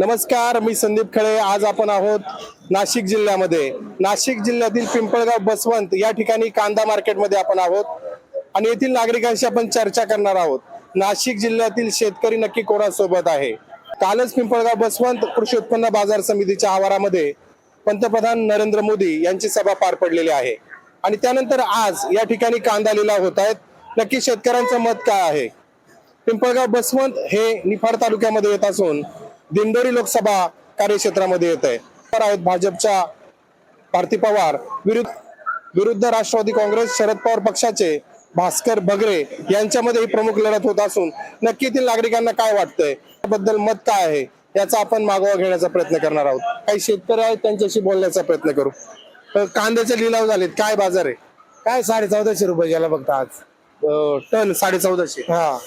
नमस्कार मी संदीप खळे. आज आपण आहोत नाशिक जिल्ह्यामध्ये. नाशिक जिल्ह्यातील पिंपळगाव बसवंत या ठिकाणी कांदा मार्केटमध्ये आपण आहोत. आणि येथील नागरिकांशी आपण चर्चा करणार आहोत. नाशिक जिल्ह्यातील शेतकरी नक्की कोणासोबत आहे? कालच पिंपळगाव बसवंत कृषी उत्पन्न बाजार समितीच्या आवारामध्ये पंतप्रधान नरेंद्र मोदी यांची सभा पार पडलेली आहे. आणि त्यानंतर आज या ठिकाणी कांदा लिलाव होत आहेत. नक्की शेतकऱ्यांचं मत काय आहे? पिंपळगाव बसवंत हे निफाड तालुक्यामध्ये येत असून दिंडोरी लोकसभा कार्यक्षेत्रामध्ये येत आहे आहेत भाजपच्या भारती पवार विरुद्ध विरुद्ध राष्ट्रवादी काँग्रेस शरद पवार पक्षाचे भास्कर बगरे यांच्यामध्ये ही प्रमुख लढत होत असून नक्की येथील नागरिकांना काय वाटतंय? त्याबद्दल मत काय आहे? याचा आपण मागोवा घेण्याचा प्रयत्न करणार आहोत. काही शेतकरी आहेत त्यांच्याशी बोलण्याचा प्रयत्न करू. कांद्याचे लिलाव झालेत. काय बाजार आहे? काय साडे चौदाशे रुपये गेला बघता आज. टन साडे चौदाशे हा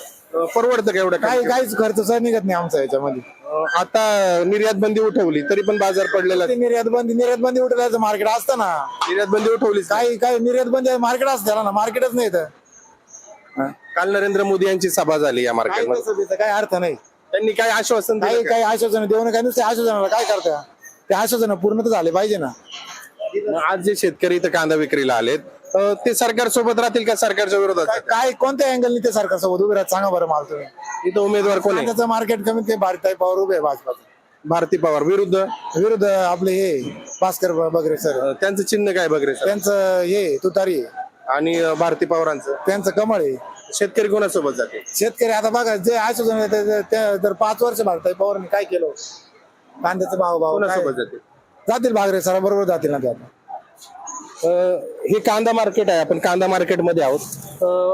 परवडतं का एवढं? काय काय काहीच खर्च निघत नाही आमचा याच्यामध्ये. आता निर्यात बंदी उठवली तरी पण बाजार पडलेला ते निर्यात बंदी निर्यात बंदी उठवायचं मार्केट असतं ना. निर्यात बंदी उठवली काही काही निर्यात बंदी मार्केट असतं ना मार्केटच नाही तर काल नरेंद्र मोदी यांची सभा झाली या मार्केटमध्ये सभेचं काही अर्थ नाही. त्यांनी काय आश्वासन काही? काही आश्वासन देऊन काय नुसते आश्वासनाला काय करता? ते आश्वासन पूर्ण तर झाले पाहिजे ना. आज जे शेतकरी इथं कांदा विक्रीला आलेत अं, ते सरकार सोबत राहतील का सरकारच्या विरोधात? काय कोणत्या अँगलनी ते सरकार सोबत उभे राहत सांगा बरं मला तुम्ही. इथं उमेदवार कोण आहे? त्याचं मार्केट कमी ते भारतीय पवार उभे आहे भाजपाचं. भारती पवार विरुद्ध? विरुद्ध आपले हे भास्कर बगरे सर त्यांचं चिन्ह काय बघरे सर त्यांचं हे तुतारी आहे. आणि अं, भारती पवारांचं? त्यांचं कमळ आहे. शेतकरी कोणासोबत जाते? शेतकरी आता बघा जे आश्वासन आहे ते- ते- ते- जर पाच वर्ष भारताई पवारने काय केलं? कांद्याचा भाव भाव काय? कोणासोबत जाते? जातील भागरे सर बरोबर जातील ना ते आता. हे कांदा मार्केट आहे. आपण कांदा मार्केटमध्ये आहोत.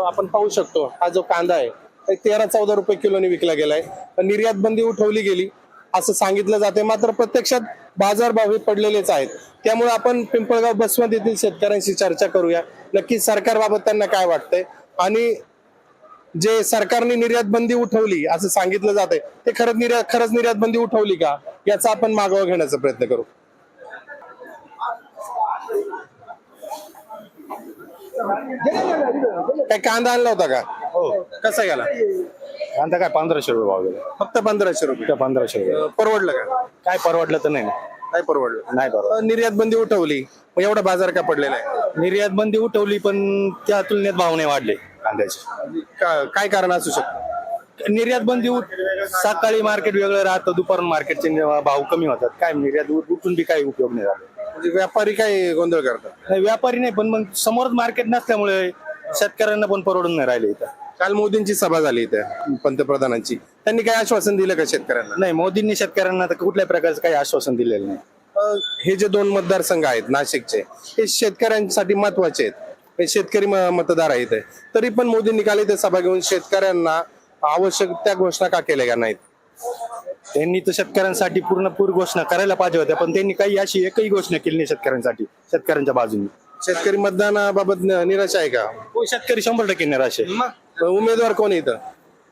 आपण पाहू शकतो हा जो कांदा आहे तेरा चौदा रुपये किलोने विकला गेलाय. निर्यात बंदी उठवली गेली. असं सांगितलं जाते मात्र प्रत्यक्षात बाजारभाव हे पडलेलेच आहेत. त्यामुळे आपण पिंपळगाव बसवंत येथील शेतकऱ्यांशी चर्चा करूया. नक्की सरकारबाबत त्यांना काय वाटतंय? आणि जे सरकारने निर्यात बंदी उठवली असं सांगितलं जाते ते खरंच निर्यात खरंच निर्यात बंदी उठवली का? याचा आपण मागोवा घेण्याचा प्रयत्न करू. काय कांदा आणला होता का? हो. कसा गेला? कांदा काय पंधराशे रुपये भाव गेला. फक्त पंधराशे रुपये. पंधराशे रुपये. अं, परवडलं का? काय परवडलं तर नाही. ना. काय परवडलं. नाही परवडलं. अं, निर्यात बंदी उठवली. मग एवढा बाजार का पडलेला आहे? निर्यात बंदी उठवली पण त्या तुलनेत भाव नाही वाढले कांद्याचे. का- काय कारण असू शकतं? निर्यात बंदी उठ सकाळी मार्केट वेगळं राहतं दुपारून मार्केटचे भाव कमी होतात. काय निर्यात उठ- उठून बी काही उपयोग नाही झाला. म्हणजे व्यापारी काय गोंधळ करतात? नाही व्यापारी नाही पण मग समोरच मार्केट नसल्यामुळे शेतकऱ्यांना पण परवडून नाही राहिले इथं. काल मोदींची सभा झाली इथे पंतप्रधानांची. त्यांनी काय आश्वासन दिलं का शेतकऱ्यांना? नाही मोदींनी शेतकऱ्यांना तर कुठल्याही प्रकारचं काही आश्वासन दिलेलं नाही. अं, हे जे दोन मतदारसंघ आहेत नाशिकचे हे शेतकऱ्यांसाठी महत्त्वाचे आहेत. हे शेतकरी म- मतदार आहेत. तरी पण मोदींनी काल इथे सभा घेऊन शेतकऱ्यांना आवश्यक त्या घोषणा का केल्या का नाहीत? त्यांनी तर शेतकऱ्यांसाठी पूर्णपूर घोषणा करायला पाहिजे होत्या पण त्यांनी काही अशी एकही घोषणा केली नाही शेतकऱ्यांसाठी शेतकऱ्यांच्या बाजूने. शेतकरी मतदानाबाबत न- निराश आहे का? हो, शेतकरी शंभर टक्के निराश आहे. उमेदवार कोण आहे इथं?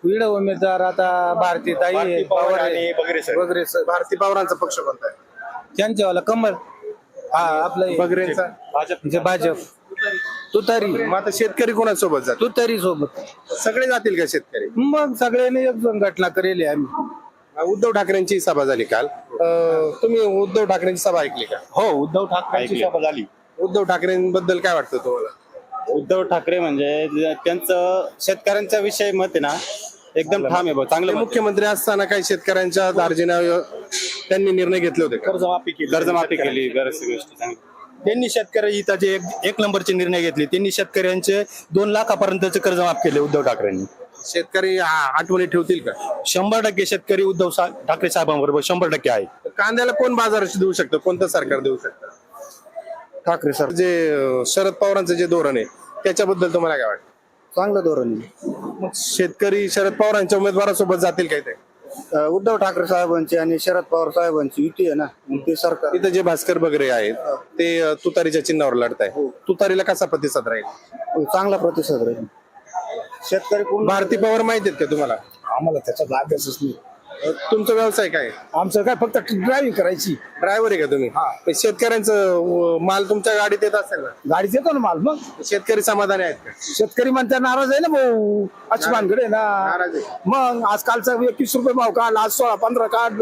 विड उमेदवार आता भारती ताई पवार आणि बगरे सर. वगैरे भारती पवारांचा पक्ष कोणता आहे? त्यांच्यावाला कमल. हा आपलं बगरेंचा. जे भाजप. तुतारी. मग आता शेतकरी कोणासोबत जात तुतारी सोबत सगळे जातील का शेतकरी? मग सगळ्यांनी एक संघटना करेल आम्ही. उद्धव ठाकरेंची सभा झाली काल. अं, तुम्ही उद्धव ठाकरेंची सभा ऐकली का? हो उद्धव ठाकरेंची सभा झाली. उद्धव ठाकरेंबद्दल काय वाटतं तुम्हाला? उद्धव ठाकरे म्हणजे त्यांचं शेतकऱ्यांचा विषय मत आहे ना एकदम ठाम आहे बघ चांगलं मत आहे. मुख्यमंत्री असताना काही शेतकऱ्यांच्या दार्जिना त्यांनी निर्णय घेतले होते का? कर्जमाफी केली. कर्जमाफी केली बऱ्याचशा गोष्टी चांगल्या. त्यांनी शेतकरी हिताचे एक एक नंबरचे निर्णय घेतले. त्यांनी शेतकऱ्यांचे दोन लाखापर्यंतचे कर्ज माफ केले उद्धव ठाकरेंनी. शेतकरी आ- आठवणी ठेवतील का? शंभर टक्के शेतकरी उद्धव सा- ठाकरे साहेबांबरोबर शंभर टक्के आहे. कांद्याला कोण बाजार देऊ शकतं? कोणतं सरकार देऊ शकतं? ठाकरे सर. जे अं, शरद पवारांचं जे धोरण आहे त्याच्याबद्दल तुम्हाला काय वाटतं? चांगलं धोरण मग शेतकरी शरद पवारांच्या उमेदवारासोबत जातील काय ते. उद्धव ठाकरे साहेबांची आणि शरद पवार साहेबांची युती आहे ना मग ते सरकार. इथं जे भास्कर बगरे आहेत ते अं, तुतारीच्या चिन्हावर लढत आहे तुतारीला कसा प्रतिसाद राहील? चांगला प्रतिसाद राहील. शेतकरी पूर्ण भारती पवार माहिती आहेत का तुम्हाला? आम्हाला त्याचा अभ्यासच नाही. तुमचा व्यवसाय काय? आमचं काय फक्त ड्रायव्हिंग करायची. ड्रायव्हर आहे का तुम्ही? मग शेतकऱ्यांचं अं, माल तुमच्या गाडीत येत असेल ना? गाडीच येतो ना माल मग? शेतकरी समाधानी आहेत का? शेतकरी म्हणता नाराज आहे ना भाऊ? अशी भानगड आहे ना. नाराज आहे. मग आजकालचा एकवीस रुपये भाव काढ आज सोळा पंधरा काढ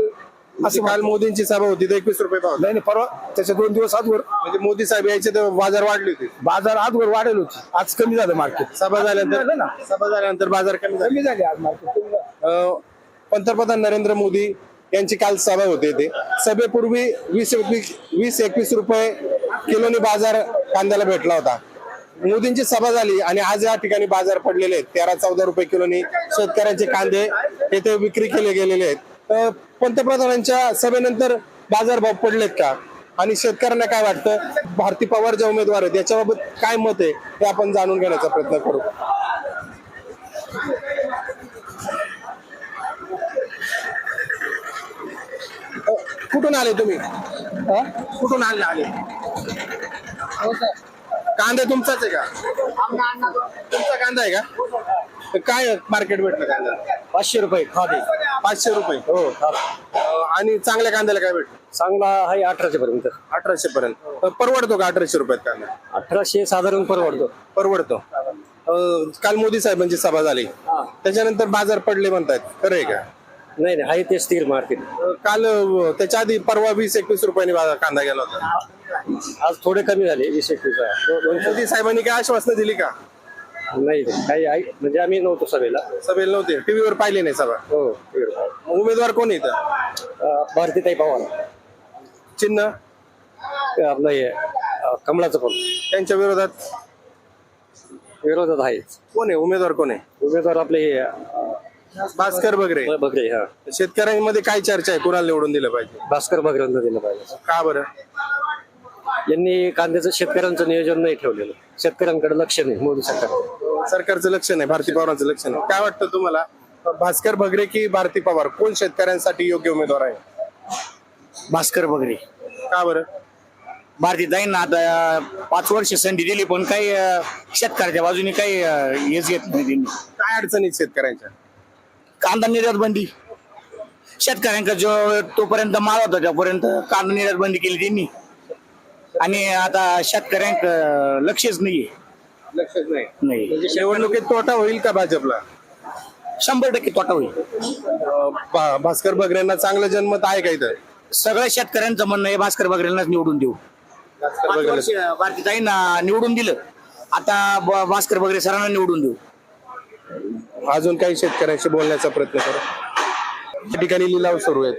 असं काल मोदींची सभा होती तर एकवीस रुपये भाव. नाही नाही, परवा त्याच्या दोन दिवस आजवर म्हणजे मोदी साहेब यायचे तर बाजार वाढली होती. बाजार आजवर वाढेल होती. आज कमी झालं मार्केट सभा झाल्यानंतर झालं ना. सभा झाल्यानंतर बाजार कमी झाले. कमी झाले आज मार्केट अं, पंतप्रधान नरेंद्र मोदी यांची काल सभा होते ते सभेपूर्वी वीस एकवीस वीस एकवीस रुपये किलोनी बाजार कांद्याला भेटला होता. मोदींची सभा झाली आणि आज या ठिकाणी बाजार पडलेले आहेत. तेरा चौदा रुपये किलोनी शेतकऱ्यांचे कांदे येथे विक्री केले गेलेले आहेत. पंतप्रधानांच्या सभेनंतर बाजार भाव पडलेत का? आणि शेतकऱ्यांना काय वाटतं? भारती पवार ज्या उमेदवार आहेत याच्याबाबत काय मत आहे? हे आपण जाणून घेण्याचा प्रयत्न करू. कुठून आले तुम्ही? कुठून आले? आले. कांदा तुमचाच आहे का? तुमचा कांदा आहे का? काय मार्केट भेटलं कांदा पाचशे रुपये खादे. पाचशे रुपये. हो आणि चांगल्या कांद्याला काय भेटलं चांगला आहे अठराशे पर्यंत अठराशे पर्यंत. तर परवडतो का अठराशे रुपयात कांदा? अठराशे साधारण परवडतो. परवडतो. अ, काल मोदी साहेबांची सभा झाली. त्याच्यानंतर बाजार पडले म्हणतात खरं आहे का? नाही नाही आहे ते स्थिर मार्केट. अ, काल अ, त्याच्या आधी परवा वीस एकवीस रुपयांनी बाजार कांदा गेला होता. आज थोडे कमी झाले वीस एकवीस. मोदी साहेबांनी काय आश्वासनं दिली का? नाही. काही आहे म्हणजे आम्ही नव्हतो सभेला. सभेला नव्हते. टीव्हीवर पाहिले नाही सभा. हो उमेदवार कोण आहे इथं? भारतीताई पवार. चिन्ह? आपलं हे अं, कमळाचं पण त्यांच्या विरोधात? विरोधात आहे कोण आहे? उमेदवार कोण आहे? उमेदवार आपले हे अं, भास्कर बगरे. बगरे हा. शेतकऱ्यांमध्ये काय चर्चा आहे? कोणाला निवडून दिलं पाहिजे? भास्कर बगरेंना दिलं पाहिजे. का बरं? यांनी कांद्याचं शेतकऱ्यांचं नियोजन नाही ठेवलेलं. शेतकऱ्यांकडे लक्ष नाही मोदी सरकार. सरकारचं लक्ष नाही भारती पवारांचं लक्ष नाही. काय वाटतं तुम्हाला? भास्कर बगरे की भारती पवार? कोण शेतकऱ्यांसाठी योग्य उमेदवार आहे? भास्कर बगरे का बरं? भारतीताईंना आता पाच वर्ष संधी दिली पण काही अं, शेतकऱ्याच्या बाजूने काही अं, हेच घेत नाही त्यांनी. काय अडचणी आहेत शेतकऱ्यांच्या? कांदा निर्यात बंदी. शेतकऱ्यांका जो तोपर्यंत माल होता तोपर्यंत कांदा निर्यात बंदी केली त्यांनी. आणि आता शेतकऱ्यांक लक्षच नाहीये. नाही. नाही. म्हणजे निवडणुकीत तोटा होईल का भाजपला? शंभर टक्के तोटा होईल. अं, भा- भास्कर बगरेंना चांगलं जनमत आहे का इथं? सगळ्या शेतकऱ्यांचं म्हणणं आहे भास्कर बगरेंनाच निवडून देऊ. भास्कर पाच भारतीताईंना निवडून दिलं. आता ब- भास्कर बगरे सरांना निवडून देऊ. अजून काही शेतकऱ्यांशी बोलण्याचा प्रयत्न करू. या ठिकाणी लिलाव सुरू आहेत.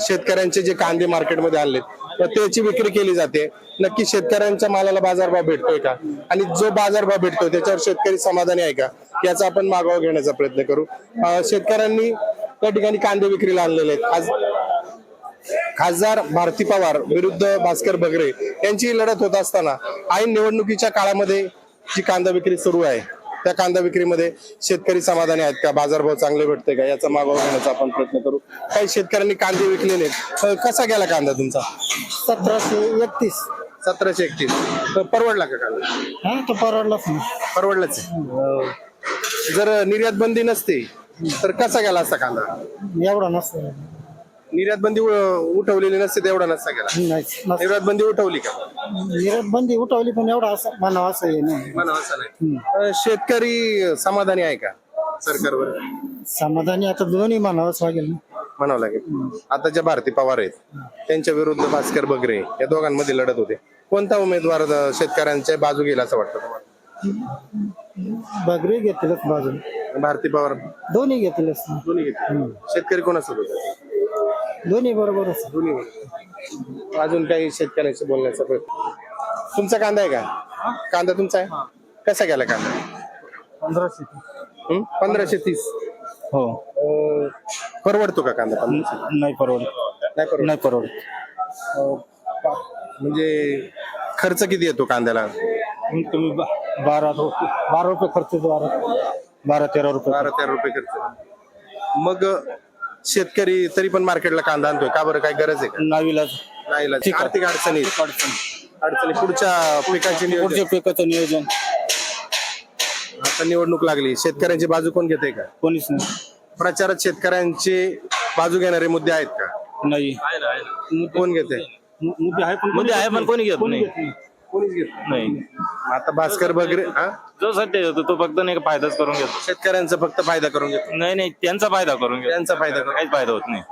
शेतकऱ्यांचे जे कांदे मार्केटमध्ये आणलेत तर त्याची विक्री केली जाते. नक्की शेतकऱ्यांच्या मालाला बाजारभाव भेटतोय का? आणि जो बाजारभाव भेटतोय त्याच्यावर शेतकरी समाधानी आहे का? याचा आपण मागोवा घेण्याचा प्रयत्न करू. शेतकऱ्यांनी त्या ठिकाणी कांदे विक्रीला आणलेले आहेत. आज खासदार भारती पवार विरुद्ध भास्कर बगरे यांची लढत होत असताना ऐन निवडणुकीच्या काळामध्ये जी कांदा विक्री सुरू आहे त्या कांदा विक्रीमध्ये शेतकरी समाधानी आहेत का? बाजारभाव चांगले भेटते का? याचा मागोवा घेण्याचा आपण प्रयत्न करू. काही शेतकऱ्यांनी कांदे विकलेले कसा गेला कांदा तुमचा? सतराशे एकतीस. सतराशे एकतीस. तर परवडला का कांदा? हा तो परवडलाच नाही परवडलाच आहे. जर निर्यात बंदी नसते तर कसा गेला असता कांदा? एवढा नसतं. निर्यात बंदी उठवलेली नसते तर एवढा नसता गेला. नाही निर्यात बंदी उठवली का? निर्यात बंदी उठवली पण एवढा असं म्हणावं असं हे नाही. म्हणावं असं नाही. अं, शेतकरी समाधानी आहे का सरकारवर? समाधानी आता दोन्ही म्हणावंच लागेल ना. म्हणावं लागेल. आता ज्या भारती पवार आहेत. त्यांच्या विरुद्ध भास्कर बगरे या दोघांमध्ये लढत होते. कोणता उमेदवार अं, शेतकऱ्यांच्या बाजू गेला असं वाटतं तुम्हाला? बगरी घेतीलच बाजूला. भारती पवार. दोन्ही घेतीलच ना. दोन्ही घेतले. शेतकरी कोणासोबत आहेत? दोन्ही बरोबरच दोन्ही अजून काही शेतकऱ्यांशी बोलण्याचा प्रयत्न? तुमचा कांदा आहे का? कांदा तुमचा आहे? कसा गेला कांदा? पंधराशे हं? पंधराशे तीस? हो. अं, परवडतो का कांदा नाही परवडत. नाही परवडत. नाही परवडत. म्हणजे खर्च किती येतो कांद्याला? तुम्ही बारा रुपये बारा रुपये खर्च येतो बारा बारा तेरा रुपये बारा तेरा रुपये खर्च मग शेतकरी तरी पण मार्केटला कांदा आणतोय. का बरं? काय गरज आहे का? नावीलाच नाही. आर्थिक अडचणी. अडचणी. पुढच्या पिकाची पुढच्या पिकाचं नियोजन. आता निवडणूक लागली. शेतकऱ्यांची बाजू कोण घेते का? कोणीच नाही. प्रचारात शेतकऱ्यांची बाजू घेणारे मुद्दे आहेत का? नाही. कोण घेते मुद्दे आहे पण मध्ये आहे पण कोणी घेत नाही. कोणीच घेत नाही. नाही. आता भास्कर वगैरे हा? जो सध्या येतो तो फक्त नाही का फायदाच करून घेतो. शेतकऱ्यांचा फक्त फायदा करून घेतो. नाही नाही त्यांचा फायदा करून घेतो. त्यांचा फायदा करून. काहीच फायदा होत नाही.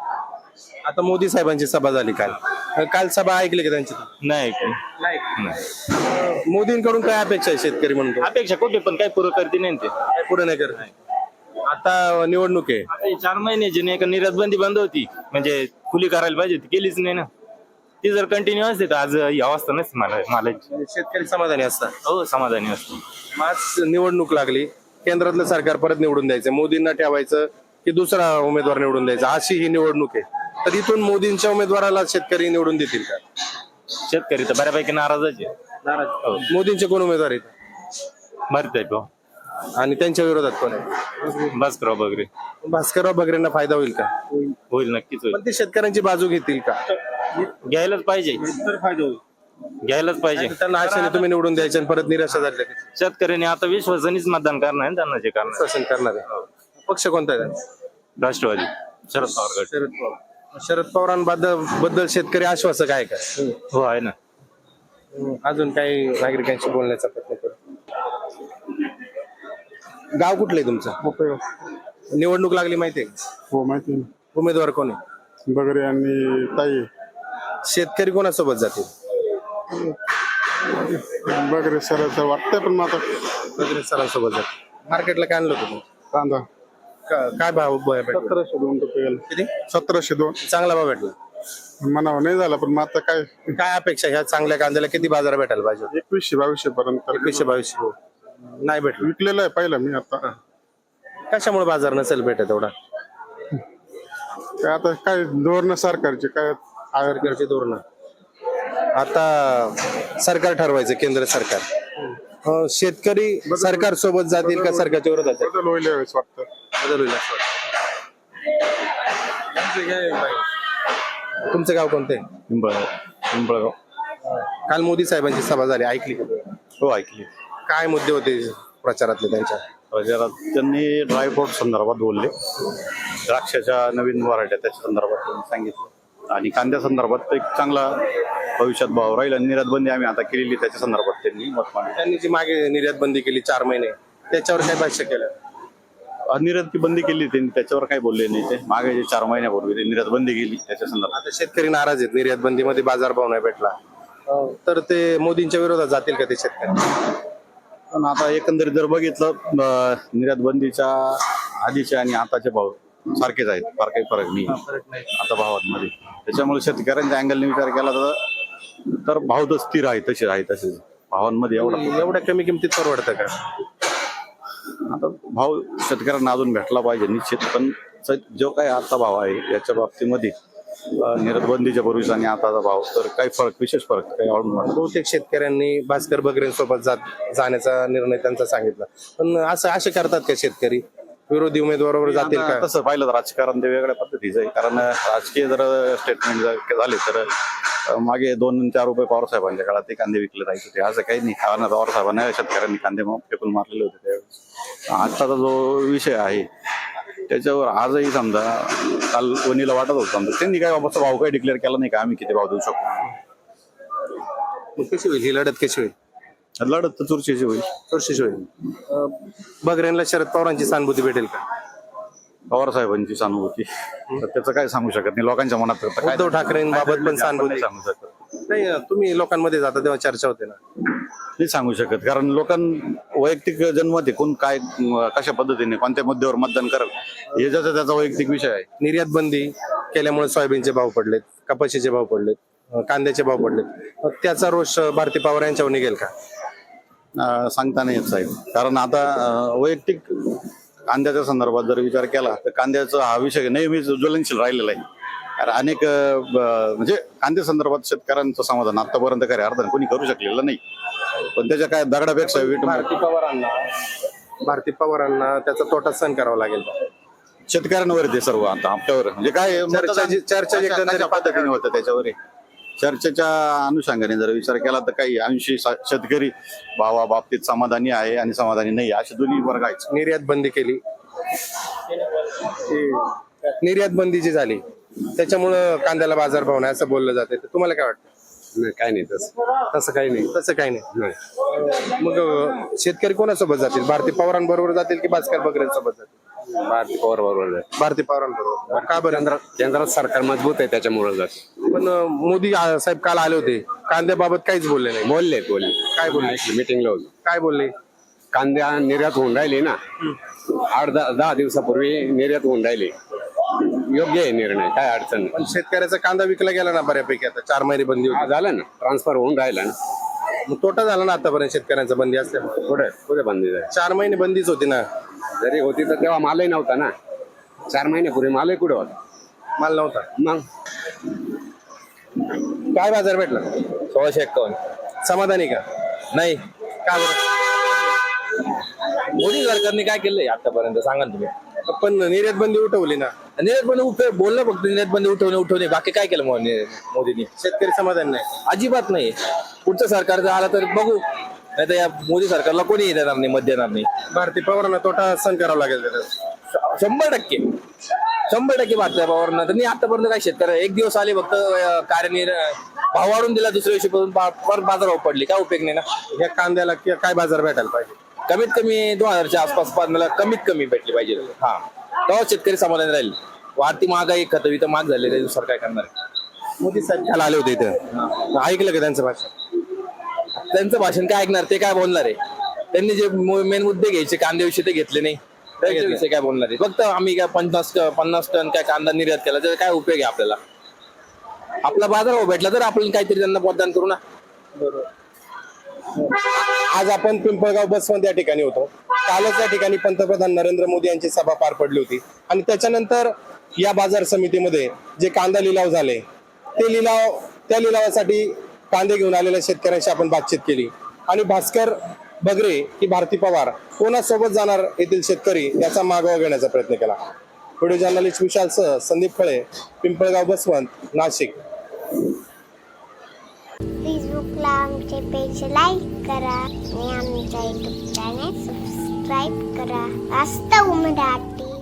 आता मोदी साहेबांची सभा झाली काल. काल सभा ऐकली का त्यांची? नाही. मोदींकडून काय अपेक्षा आहे शेतकरी म्हणतो अपेक्षा कुठे पण काय पुरं करते नाही ते. काय पुढे नाही करत? आता निवडणूक आहे. आता हे चार महिन्याची नाही का निर्यात बंदी बंद होती. म्हणजे खुली करायला पाहिजे केलीच नाही ना. ती जर कंटिन्यू असते तर आज ही अवस्था नसते मला मालाची शेतकरी समाधानी असतात. हो समाधानी असतो. आज निवडणूक लागली केंद्रातलं सरकार परत निवडून द्यायचं मोदींना ठेवायचं की दुसरा उमेदवार निवडून द्यायचा अशी ही निवडणूक आहे. तर इथून मोदींच्या उमेदवाराला शेतकरी निवडून देतील का? शेतकरी तर बऱ्यापैकी नाराजच आहे. मोदींचे कोण उमेदवार आहेत? मरत आहे आणि त्यांच्या विरोधात कोण आहे? बस करा वगैरे भास्करराव बगरेंना फायदा होईल का? होईल नक्कीच होईल. पण ते शेतकऱ्यांची बाजू घेतील का? घ्यायलाच पाहिजे. घ्यायलाच पाहिजे. त्यांना आशेने तुम्ही निवडून द्यायचे आणि परत निराशा झाली. तर शेतकऱ्यांनी आता विश्वासानेच मतदान करणार आहे त्यांना जे करणार शासन करणार आहे. पक्ष कोणता आहे? त्यांचा? राष्ट्रवादी. शरद पवार गट. शरद पवार. शरद पवारांबद्दल बद्दल शेतकरी आश्वासक आहे का? हो आहे ना. अजून काही नागरिकांशी बोलण्याचा प्रयत्न करू. गाव कुठलं आहे तुमचं? निवडणूक लागली माहितीये का? हो माहिती आहे उमेदवार कोण आहे? ना. बगरे आणि ताई. शेतकरी कोणासोबत जातील? सर असं वाटतंय पण मग आता वगैरे सरांसोबत जातील. मार्केटला काय आणलं तुम्ही कांदा. काय भाव ब- भेटला? सतराशे दोन रुपये गेला. किती? सतराशे दोन. चांगला भाव भेटला. म्हणावं नाही झाला पण मग आता काय? काय अपेक्षा ह्या चांगल्या कांद्याला किती बाजार भेटायला पाहिजे? एकवीसशे बावीसशे पर्यंत. एकवीसशे बावीसशे. नाही भेटलं. विकलेलं आहे पहिलं मी आता. कशामुळे बाजार नसेल भेटत एवढा? काय आता काय धोरण सरकारचे काय सरकारची धोरणं. आता सरकार ठरवायचं केंद्र सरकार. अं, शेतकरी सरकार सोबत जातील का सरकारच्या विरोधात? जातील? बदल होईल यावेळेस वाटतं. बदल होईल असं वाटतं. तुमचं गाव कोणतं पिंपळगाव पिंपळगाव. काल मोदी साहेबांची सभा झाली ऐकली का? हो ऐकली. काय मुद्दे होते प्रचारातले त्यांच्या? प्रचारात त्यांनी ड्रायफ्रूट संदर्भात बोलले. द्राक्षाच्या नवीन व्हरायट्या त्याच्या संदर्भात त्यांनी सांगितलं. आणि कांद्या संदर्भात एक चांगला भविष्यात भाव राहील आणि निर्यात बंदी आम्ही आता केलेली त्याच्या संदर्भात त्यांनी मत मांडलं. त्यांनी जी मागे निर्यात बंदी केली चार महिने त्याच्यावर काय भाष्य केलं? निर्यात बंदी केली त्यांनी त्याच्यावर काही बोलले नाही ते. मागे जे चार महिन्यापूर्वी ते निर्यात बंदी केली त्याच्या संदर्भात. आता शेतकरी नाराज आहेत निर्यात बंदीमध्ये बाजारभाव नाही भेटला. अं, तर ते मोदींच्या विरोधात जातील का ते शेतकरी? पण आता एकंदरीत जर बघितलं अं, निर्यात बंदीच्या आधीचे आणि आताचे भाव सारखेच आहेत फार काही फरक नाही आता भावांमध्ये. त्याच्यामुळे शेतकऱ्यांच्या अँगलने विचार केला तर तर भाव तर स्थिर आहे तसे आहे तसेच भावांमध्ये एवढा एवढ्या कमी किमतीत परवडतं का? आता भाव शेतकऱ्यांना अजून भेटला पाहिजे निश्चित. पण जो काही आता भाव आहे याच्या बाबतीमध्ये अं, निर्यात बंदीच्या पूर्वीचा आणि आताचा भाव तर काही फरक विशेष फरक काही आवडून बहुतेक शेतकऱ्यांनी भास्कर बगरेंसोबत जात जाण्याचा निर्णय त्यांचा सांगितला. पण असं असे करतात का शेतकरी? विरोधी उमेदवारावर जातील का तसं पाहिलं तर राजकारण ते वेगळ्या पद्धतीचं आहे. कारण राजकीय जर स्टेटमेंट जर झाले तर मागे दोन चार रुपये पवार साहेबांच्या काळात ते कांदे विकले जायचे होते. असं काही नाही. कारण पवार साहेबांना शेतकऱ्यांनी कांदे मग फेकून मारलेले होते त्यावेळेस. आजचा जो विषय आहे त्याच्यावर आजही समजा काल वणीला वाटत होतं समजा त्यांनी काय बाबा भाव काही डिक्लेअर केला नाही का? आम्ही किती भाव देऊ शकतो कशी होईल? ही लढत कशी होईल? लढत तर चुरशीची होईल. चुरशीची होईल. बगरेंना शरद पवारांची सहानुभूती भेटेल का? पवार साहेबांची सहानुभूती. तर त्याचं काय सांगू शकत नाही. लोकांच्या मनात तर काय- उद्धव ठाकरेंबाबत पण सहानुभूती. सांगू शकत. नाही तुम्ही लोकांमध्ये जाता तेव्हा चर्चा होते ना. नाही सांगू शकत. कारण लोकां वैयक्तिक जन्मत आहे. कोण काय अं, कशा पद्धतीने कोणत्या मुद्द्यावर मतदान करेल हे ज्याचा त्याचा वैयक्तिक विषय आहे. निर्यात बंदी केल्यामुळे सोयाबीनचे भाव पडलेत कपाशीचे भाव पडलेत अं, कांद्याचे भाव पडलेत. मग त्याचा रोष अं, भारती पवार यांच्यावर निघेल का? सांगता नाही येत साहेब कारण आता वैयक्तिक कांद्याच्या संदर्भात जर विचार केला तर कांद्याचा हा विषय नेहमीच ज्वलनशील राहिलेला आहे. अनेक म्हणजे कांद्या संदर्भात शेतकऱ्यांचं समाधान आतापर्यंत खरे अर्थाने कोणी करू शकलेलं नाही. पण त्याच्या काय दगडापेक्षा वीट भारती पवारांना भारती पवारांना त्याचा तोटा सहन करावा लागेल. शेतकऱ्यांवर ते सर्व आता आपल्यावर. म्हणजे काय चर्चा एकंदरीत पद्धतीने होतं त्याच्यावर. चर्चेच्या अनुषंगाने जर विचार केला तर काही ऐंशी शेतकरी भावा बाबतीत समाधानी आहे आणि समाधानी नाही असे दोन्ही वर्ग आहेत. निर्यात बंदी केली. निर्यात बंदी जी झाली त्याच्यामुळं कांद्याला बाजारभाव नाही असं बोललं जाते. तर तुम्हाला काय वाटतं? नाही काय नाही तसं. तसं काही नाही. तसं काही नाही. मग शेतकरी कोणासोबत जातील? भारती पवारांबरोबर जातील की भास्कर बगरेंसोबत जातील? भारती पवार बरोबर भारती पवारांबरोबर का बरं? केंद्रात केंद्रात सरकार मजबूत आहे त्याच्यामुळे पण अं, मोदी साहेब काल आले होते. कांद्याबाबत काहीच बोलले नाही. बोलले बोलले. काय बोलले? मिटिंगला होतो. काय बोलले? कांद्या निर्यात होऊन राहिली ना. आठ दहा दहा दिवसापूर्वी निर्यात होऊन राहिली. योग्य आहे निर्णय काय अडचण नाही. पण शेतकऱ्याचा कांदा विकला गेला ना बऱ्यापैकी आता चार महिने बंदी हा होती झालं ना. ट्रान्सफर होऊन राहिला ना. मग तोटा झाला ना आतापर्यंत शेतकऱ्यांचा बंदी असल्यामुळे पुढे पुढे बंदी झाली? चार महिने बंदीच होती ना. जरी होती तर तेव्हा मालही नव्हता ना. चार महिन्यापूर्वी मालही कुठे होता? माल नव्हता. मग? काय बाजार भेटला? सोळाशे एक्कावन्न. समाधानी का? नाही. का बरं? मोदी सरकारने काय केलंय आतापर्यंत? सांगा ना तुम्ही. पण निर्यात बंदी उठवली ना. निर्यात बंदी उठ बोललं फक्त निर्यात बंदी उठवणे उठवणे. बाकी काय केलं मग नि- मोदींनी? शेतकरी समाधान नाही. अजिबात नाही. पुढचं सरकार जर आलं तर बघू. नाही तर या मोदी सरकारला कोणी देणार नाही मत देणार नाही. भारती पवारांना तोटा सहन करावा लागेल त्याचा. शंभर टक्के. शंभर टक्के भारतीय पवारांना. त्यांनी आतापर्यंत काय शेतकरी एक दिवस आले फक्त अं, कार्यनिर भाव वाढून दिला दुसऱ्या दिवशी पासून बा- परत बाजारावर पडली. काय उपयोग नाही ना? या कांद्याला कि- काय बाजार भेटायला पाहिजे? कमीत कमी दोन हजारच्या आसपास मला कमीत कमी भेटली पाहिजे. हा. तेव्हा शेतकरी समाधान राहील. वाढती महागाई खत वित महाग झाले त्यानुसार काय करणार? आहे? मोदी साहेब काल आले होते इथं. ऐकलं का त्यांचं भाषण? त्यांचं भाषण काय ऐकणार? ते काय बोलणार आहे? त्यांनी जे मेन मुद्दे घ्यायचे कांद्याविषयी ते घेतले नाही. त्याच्याविषयी काय बोलणार आहे? फक्त आम्ही काय पन्नास पन्नास टन काय कांदा निर्यात केला त्याचा काय उपयोग आहे आपल्याला? आपला बाजार भेटला तर आपण काहीतरी त्यांना मतदान करू ना? आज आपण पिंपळगाव बसवंत या ठिकाणी होतो. कालच या ठिकाणी पंतप्रधान नरेंद्र मोदी यांची सभा पार पडली होती. आणि त्याच्यानंतर या बाजार समितीमध्ये जे कांदा लिलाव झाले ते लिलाव त्या लिलावासाठी कांदे घेऊन आलेल्या शेतकऱ्यांशी आपण बातचीत केली. आणि भास्कर बगरे की भारती पवार कोणासोबत जाणार येथील शेतकरी याचा मागोवा घेण्याचा प्रयत्न केला. व्हिडिओ जर्नलिस्ट विशाल सह संदीप फळे पिंपळगाव बसवंत नाशिक. फेसबुकला आमचे पेज लाईक करा आणि आमच्या युट्यूब चॅनेल सबस्क्राईब करा. वास्तव मराठी